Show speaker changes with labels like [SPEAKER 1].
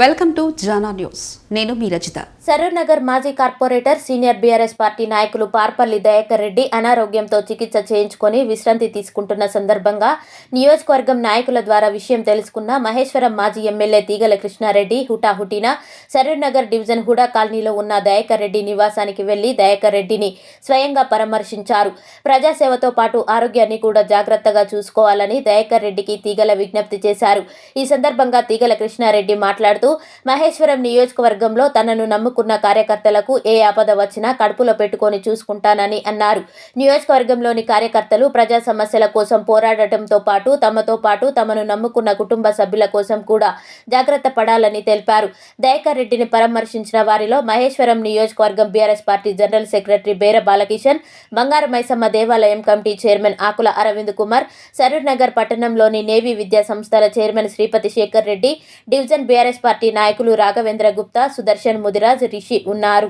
[SPEAKER 1] Welcome to Jana news. నేను మీ రచిత.
[SPEAKER 2] సరూర్ మాజీ corporator senior BRS party నాయకులు పార్పల్లి దయాకర్ రెడ్డి అనారోగ్యంతో చికిత్స చేయించుకొని విశ్రాంతి తీసుకుంటున్న సందర్భంగా నియోజకవర్గం నాయకుల ద్వారా విషయం తెలుసుకున్న మహేశ్వరం మాజీ ఎమ్మెల్యే తీగల కృష్ణారెడ్డి హుటాహుటిన సరూర్ డివిజన్ హుడా కాలనీలో ఉన్న దయాకర్ రెడ్డి నివాసానికి వెళ్ళి దయాకర్ రెడ్డిని స్వయంగా పరామర్శించారు. ప్రజాసేవతో పాటు ఆరోగ్యాన్ని కూడా జాగ్రత్తగా చూసుకోవాలని దయాకర్ రెడ్డికి తీగల విజ్ఞప్తి చేశారు. ఈ సందర్భంగా తీగల కృష్ణారెడ్డి మాట్లాడుతూ మహేశ్వరం నియోజకవర్గంలో తనను నమ్ముకున్న కార్యకర్తలకు ఏ ఆపద వచ్చినా కడుపులో పెట్టుకొని చూసుకుంటానని అన్నారు. నియోజకవర్గంలోని కార్యకర్తలు ప్రజా సమస్యల కోసం పోరాడటంతో పాటు తమతో పాటు తమను నమ్ముకున్న కుటుంబ సభ్యుల కోసం కూడా జాగ్రత్త పడాలని తెలిపారు. దయాకర్ రెడ్డిని పరామర్శించిన వారిలో మహేశ్వరం నియోజకవర్గం BRS party general secretary Bera Balkishan బంగారు మైసమ్మ దేవాలయం కమిటీ చైర్మన్ ఆకుల అరవింద్ కుమార్ సరూర్ నగర్ పట్టణంలోని నేవీ విద్యా సంస్థల chairman Sripathi Shekar Reddy division BRS party నాయకులు రాఘవేంద్ర గుప్తా సుదర్శన్ ముదిరాజ్ రిషి ఉన్నారు.